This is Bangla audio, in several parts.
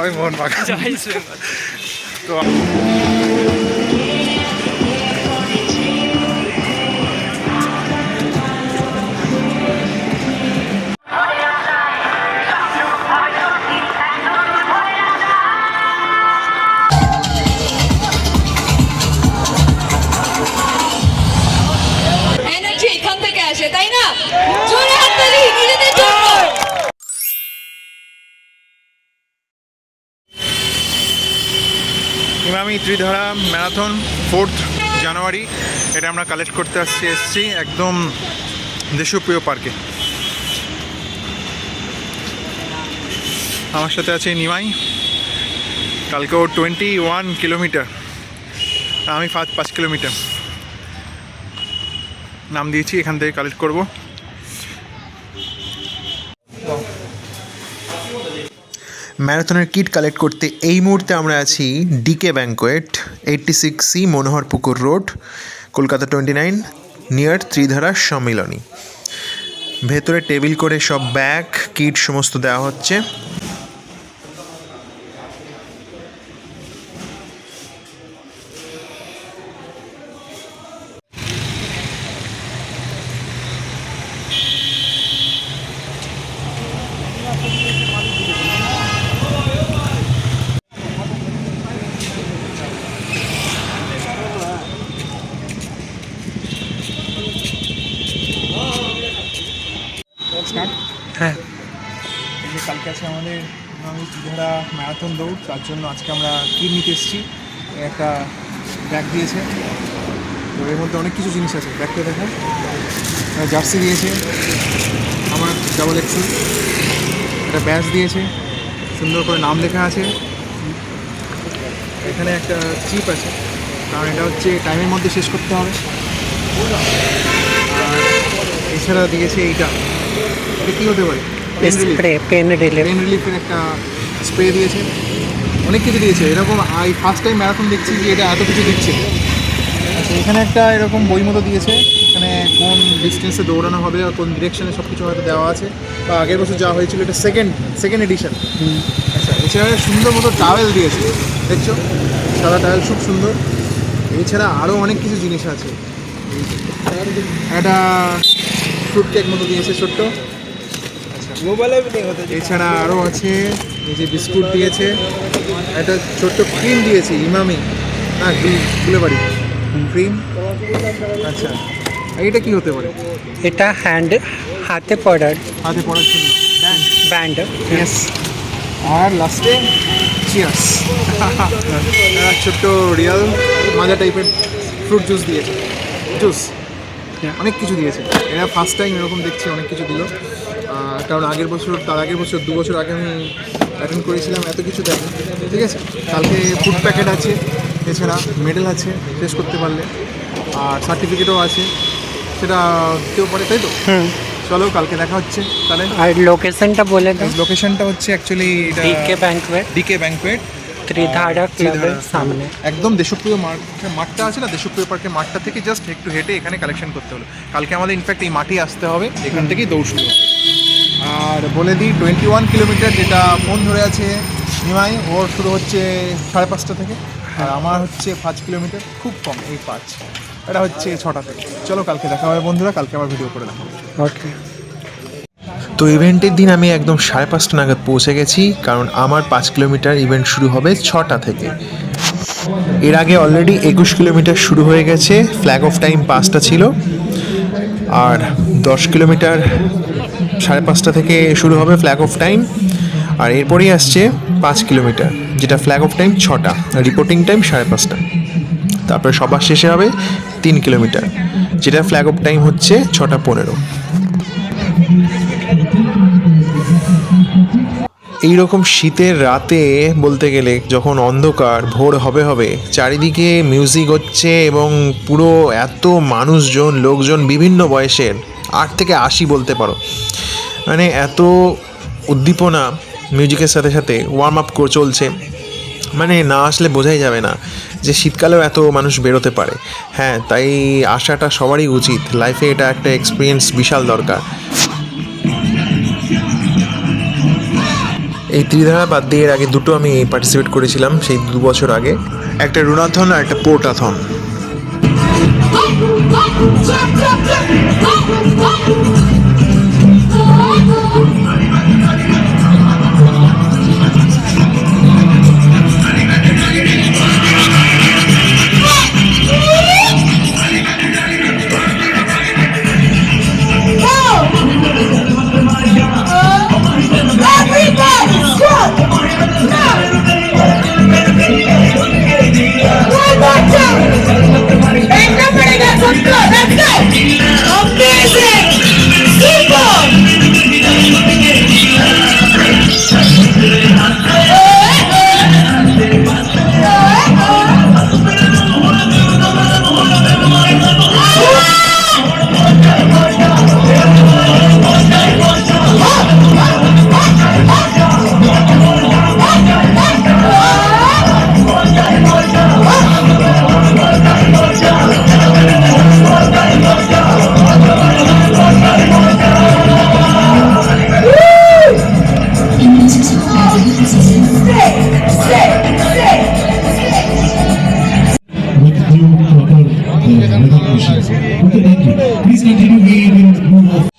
জয় মোহন বাগান। জয় তো Emami Tridhara marathon fourth January. এটা আমরা কালেক্ট করতে আসছি, এসছি একদম দেশপ্রিয় পার্কে। আমার সাথে আছে নিমাই। কালকে ও টোয়েন্টি ওয়ান কিলোমিটার। আমি পাঁচ পাঁচ কিলোমিটার। নাম দিয়েছি, এখান থেকে কালেক্ট করব। ম্যারাথনের কিট কালেক্ট করতে এই মুহূর্তে আমরা আছি DK banquet eighty six C Manohar Pukur road, Kolkata twenty nine near Tridhara Sammilani. ভেতরে টেবিল করে সব ব্যাগ, কিট সমস্ত দেওয়া হচ্ছে। হ্যাঁ। এই যে কালকে আছে আমাদের আমি ম্যারাথন দৌড় তার জন্য আজকে আমরা কিট নিতে এসেছি একটা ব্যাগ দিয়েছে। তো এর মধ্যে অনেক কিছু জিনিস আছে ব্যাগটা দেখো জার্সি দিয়েছে আমার ডাবল এক্সেল একটা ব্যাচ দিয়েছে সুন্দর করে নাম লেখা আছে। এখানে একটা চিপ আছে কারণ এটা হচ্ছে টাইমের মধ্যে শেষ করতে হবে। আর এছাড়া দিয়েছে এইটা। এটা কী হতে পারে। স্প্রে পেন রিলিফ পেন রিলিফের একটা স্প্রে দিয়েছে। অনেক কিছু দিয়েছে। এরকম এই ফার্স্ট টাইম ম্যারাথন দেখছি যে এটা এত কিছু দিচ্ছে। আচ্ছা এখানে একটা এরকম বই মতো দিয়েছে। এখানে কোন ডিস্টেন্সে দৌড়ানো হবে আর কোন ডিরেকশনে সব কিছু হয়তো দেওয়া আছে। বা আগের বছর যা হয়েছিল এটা সেকেন্ড সেকেন্ড এডিশন আচ্ছা এছাড়া সুন্দর মতো টাওয়েল দিয়েছে। দেখছ? সাদা টাওয়েল খুব সুন্দর। এছাড়া আরও অনেক কিছু জিনিস আছে। একটা ফ্রুট কেক মতো দিয়েছে ছোট্ট। এছাড়া আরও আছে এই যে বিস্কুট দিয়েছে একটা ছোট্ট ক্রিম দিয়েছে ইমামি। হ্যাঁ গুলে বাড়ি ক্রিম আচ্ছা এটা কি হতে পারে? এটা হ্যান্ড হাতে পড়ার। হাতে পড়ার জন্য। ব্যান্ড ইয়েস আর লাস্টে চিয়ার্স ছোট্ট রিয়াল মাজা টাইপের ফ্রুট জুস দিয়েছে। জুস. অনেক কিছু দিয়েছে। এরা ফার্স্ট টাইম এরকম দেখছি অনেক কিছু দিল। কারণ আগের বছর তার আগের বছর দু বছর আগে আমি অ্যাটেন্ড করেছিলাম এত কিছু দেয়নি ঠিক আছে? কালকে ফুড প্যাকেট আছে এছাড়া মেডেল আছে শেষ করতে পারলে। আর সার্টিফিকেটও আছে। সেটা কেউ পারে তাই তো? চলো কালকে দেখা হচ্ছে। তাহলে আর লোকেশনটা বলে দাও। লোকেশনটা হচ্ছে অ্যাকচুয়ালি এটা DK banquet DK banquet Tridhara ক্লাবের সামনে। একদম দেশপ্রিয় মাঠ মাঠটা আছে না? দেশপ্রিয় পার্কের মাঠটা থেকে জাস্ট একটু হেঁটে এখানে কালেকশন করতে হলো। কালকে আমাদের ইনফ্যাক্ট এই মাঠেই আসতে হবে। এখান থেকেই দৌড় শুরু হবে। আর বলে দিই টোয়েন্টি ওয়ান কিলোমিটার যেটা ফোন ধরে আছে নিমাই ওর শুরু হচ্ছে সাড়ে পাঁচটা থেকে। আর আমার হচ্ছে পাঁচ কিলোমিটার খুব কম এই পাঁচ। এটা হচ্ছে ছটা থেকে। চলো কালকে দেখা হবে বন্ধুরা কালকে আবার ভিডিও করে দেখাবো। ওকে তো ইভেন্টের দিন আমি একদম সাড়ে পাঁচটা নাগাদ পৌঁছে গেছি কারণ আমার পাঁচ কিলোমিটার ইভেন্ট শুরু হবে ছটা থেকে। এর আগে অলরেডি একুশ কিলোমিটার শুরু হয়ে গেছে ফ্ল্যাগ অফ টাইম পাঁচটা ছিল। আর দশ কিলোমিটার সাড়ে পাঁচটা থেকে শুরু হবে ফ্ল্যাগ অফ টাইম আর এরপরেই আসছে পাঁচ কিলোমিটার, যেটা ফ্ল্যাগ অফ টাইম ছটা রিপোর্টিং টাইম সাড়ে পাঁচটা। তারপরে সবার শেষে হবে তিন কিলোমিটার, যেটা ফ্ল্যাগ অফ টাইম হচ্ছে ছটা পনেরো। এই রকম শীতের রাতে বলতে গেলে যখন অন্ধকার, ভোর হবে হবে, চারিদিকে মিউজিক হচ্ছে এবং পুরো এত মানুষজন, লোকজন বিভিন্ন বয়সের, আট থেকে আশি বলতে পারো। মানে এত উদ্দীপনা মিউজিকের সাথে সাথে ওয়ার্ম আপ চলছে। মানে না আসলে বোঝাই যাবে না যে শীতকালেও এত মানুষ বেরোতে পারে। হ্যাঁ তাই আসাটা সবারই উচিত। লাইফে এটা একটা এক্সপিরিয়েন্স বিশাল দরকার। এই ত্রিধারা বাদ দিয়ে এর আগে দুটো আমি পার্টিসিপেট করেছিলাম সেই দু বছর আগে। একটা রুনাথন আর একটা পোর্টাথন। Uh, recognition. Okay, thank you. Please continue. We will move off.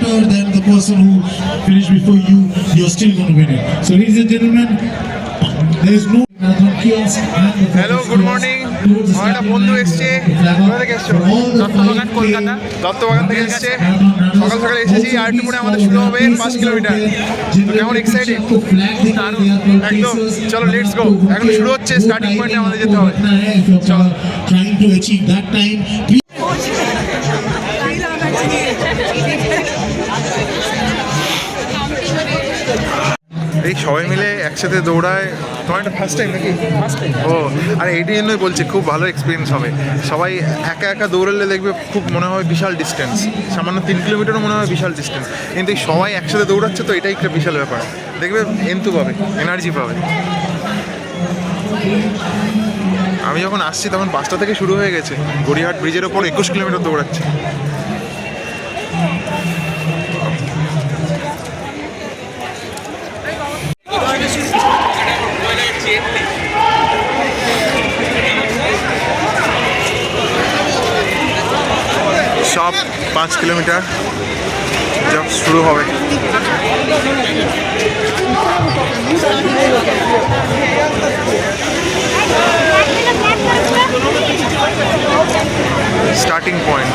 Shorter than the person who finished before you, you're still going to win it. So, ladies and gentlemen, there is no hello good morning আমার একটা বন্ধু এসছে কোথা থেকে এসছো দত্তবাগান কলকাতা দত্তবাগান থেকে এসছে সকাল সকাল এসেছি আর একটু পরে আমাদের শুরু হবে পাঁচ কিলোমিটার কেমন এক্সাইটেড একদম চলো লেটস গো এখন শুরু হচ্ছে স্টার্টিং পয়েন্টে আমাদের যেতে হবে চলো এই সবাই মিলে একসাথে দৌড়ায়। তোমার একটা ফার্স্ট টাইম নাকি? ও আর এইটি জন্যই বলছি খুব ভালো এক্সপিরিয়েন্স হবে। সবাই একা একা দৌড়ালে দেখবে খুব মনে হয় বিশাল ডিস্টেন্স সামান্য তিন কিলোমিটারও মনে হয় বিশাল ডিস্টেন্স কিন্তু সবাই একসাথে দৌড়াচ্ছে তো এটাই একটা বিশাল ব্যাপার। দেখবে এন্তু পাবে এনার্জি পাবে। আমি যখন আসছি তখন পাঁচটা থেকে শুরু হয়ে গেছে। গড়িয়াহাট ব্রিজের ওপর একুশ কিলোমিটার দৌড়াচ্ছে। সব পাঁচ কিলোমিটার যা শুরু হবে স্টার্টিং পয়েন্ট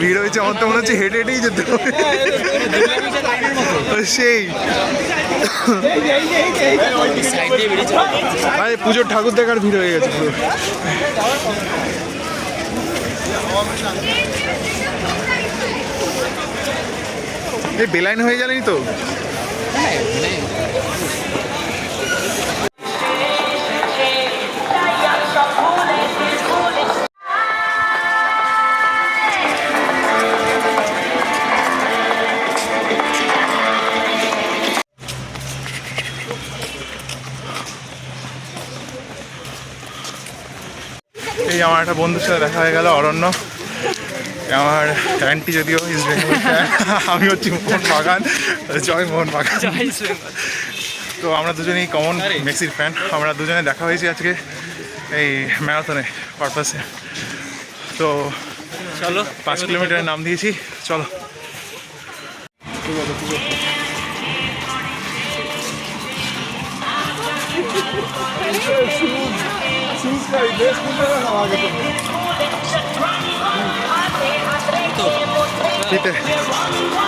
ভিড় হয়েছে আমার তো মনে হচ্ছে হেঁটে হেঁটেই যেতে হবে সেই আরে পুজোর ঠাকুর দেখার ভিড় হয়ে গেছে এই বেলাইন হয়ে যায়নি তো এই আমার একটা বন্ধুর সাথে দেখা হয়ে গেল অরণ্য। আমার অ্যান্টি যদিও ইস্ট বেঙ্গল আমি হচ্ছি মোহন বাগান জয় মোহন বাগান। তো আমরা দুজনেই কমন মেক্সির ফ্যান আমরা দুজনে দেখা হয়েছি আজকে এই ম্যারাথনে পারপাসে তো চলো পাঁচ কিলোমিটারের নাম দিয়েছি চলো। Tite.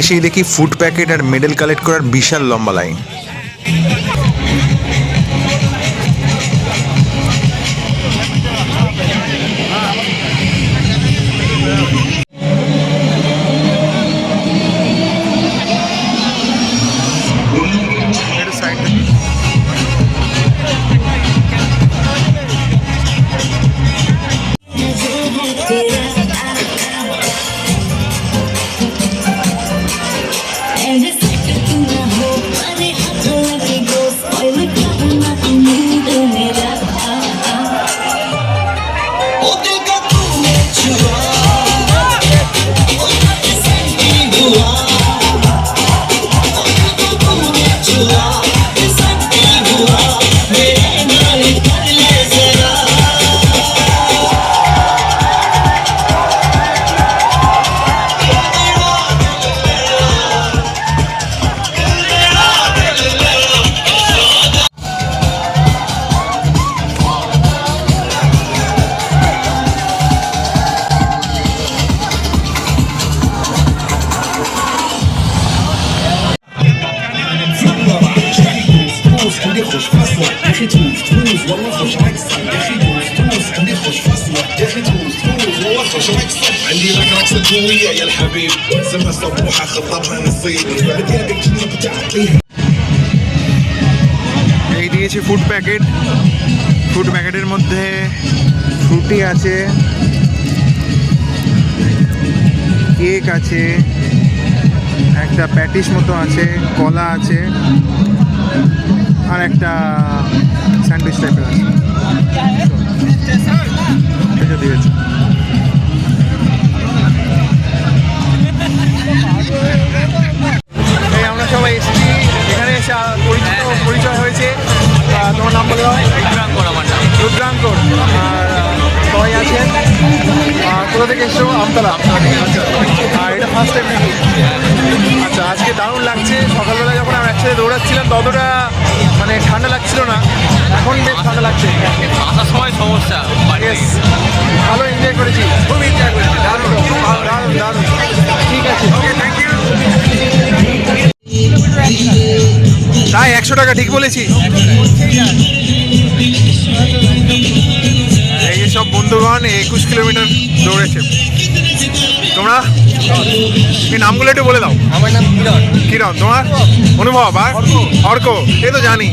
এসেই দেখি ফুড প্যাকেট আর মেডেল কালেক্ট করার বিশাল লম্বা লাইন فصلة يا اخي تونس تونس والله خوش عكسة يا اخي تونس تونس عندي خوش فصلة يا اخي تونس تونس والله خوش عكسة عندي لك رقصة قوية يا الحبيب سمها صبوحة خطبها نصيب بدي ابيك جنوب تعطيها এই দিয়েছে ফুড প্যাকেট ফুড প্যাকেটের মধ্যে ফ্রুটি আছে কেক আছে একটা প্যাটিস মতো আছে কলা আছে আর একটা স্যান্ডউইচ টাইপের আছে। দিয়েছে। এই আমরা সবাই এসেছি। এখানে এসে পরিচিত পরিচয় হয়েছে। তোমার নাম বলে? রুদ্রাঙ্কর আমার নাম রুদ্রাঙ্কর আর সবাই আছেন? কোথা থেকে এসছো আমতলা। আর এটা ফার্স্ট টাইম নাকি? আচ্ছা আজকে দারুণ লাগছে। সকালবেলা যখন আমরা একসাথে দৌড়াচ্ছিলাম ততটা মানে ঠান্ডা লাগছিল না। এখন বেশ ঠান্ডা লাগছে। আসার সময় সমস্যা ভালো এনজয় করেছি। খুব এনজয় করেছি। দারুণ দারুণ দারুণ ঠিক আছে। ওকে থ্যাংক ইউ তাই একশো টাকা ঠিক বলেছি। সব একুশ কিলোমিটার দৌড়েছে। তোমরা? এই নামগুলো একটু বলে দাও। আমার নাম কিরণ। কিরণ তোমার? অনুভব আর? অর্ক। এ তো জানি।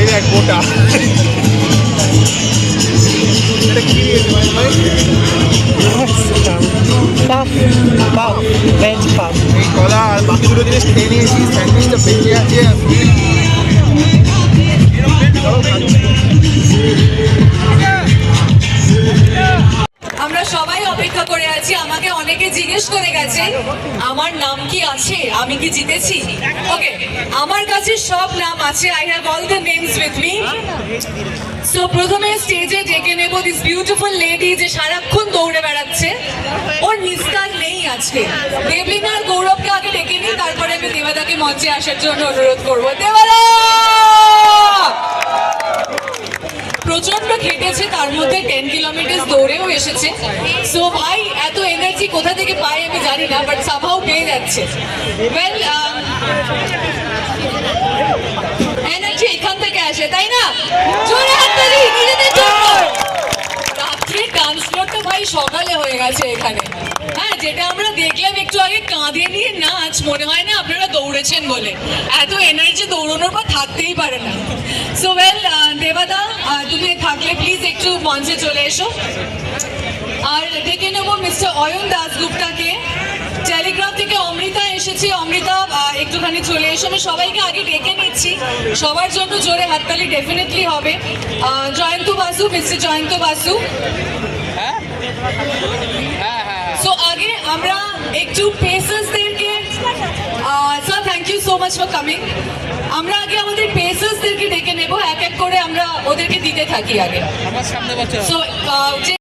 এই এক গোটা। ভাই? এই কলা আর বাকি দুটো জিনিস খেয়ে নিয়েছি স্যান্ডউইচটা বেঁচে আছে। আর আমরা সবাই অপেক্ষা করে আছি, আমাকে অনেকে জিজ্ঞেস করে গেছে, আমার নাম কি আছে? আমি কি জিতেছি? ওকে আমার কাছে সব নাম আছে। I have all the names with me so প্রথমে স্টেজে ডেকে নেব দিস বিউটিফুল লেডি যে সারাক্ষণ দৌড়ে বেড়াচ্ছে। ওর নিস্তার নেই আজকে। দেবলিনা আর গৌরবকে আগে ডেকে নিই, তারপরে আমি দেবাদাকে মঞ্চে আসার জন্য অনুরোধ করব। দেবাদা প্রচণ্ড খেটেছে তার মধ্যে টেন কিলোমিটার দৌড়েও এসেছে। সো ভাই, এত এনার্জি কোথা থেকে পাই আমি জানি না বাট সামহাও পেয়ে যাচ্ছে। ওয়েল এনার্জি এখান থেকে আসে, তাই না? জোরে হাততালি নিজেদের জন্য। রাত্রে ডান্স ফ্লোরটা ভাই সকালে হয়ে গেছে এখানে। হ্যাঁ যেটা আমরা দেখলাম একটু আগে, কাঁধে নিয়ে নাচ, মনে হয় না আপনারা দৌড়েছেন বলে। এত এনার্জি দৌড়ানোর পর থাকতেই পারে না। সো ওয়েল আহ, থাকলে প্লিজ একটু মঞ্চে চলে এসো। আর ডেকে নেব মিস্টার অয়ন দাসগুপ্তাকে টেলিগ্রাফ থেকে অমৃতা এসেছি। অমৃতা একটুখানি চলে এসো। আমি সবাইকে আগে ডেকে নিচ্ছি। সবার জন্য জোরে হাততালি ডেফিনেটলি হবে। জয়ন্ত বাসু মিস্টার জয়ন্ত বাসু। সো আগে আমরা একটু sir thank you so much for coming আমরা আগে আমাদের পেসার্সদেরকে ডেকে নেব এক এক করে আমরা ওদেরকে দিতে থাকি আগে। আমার সামনে বছর সো যে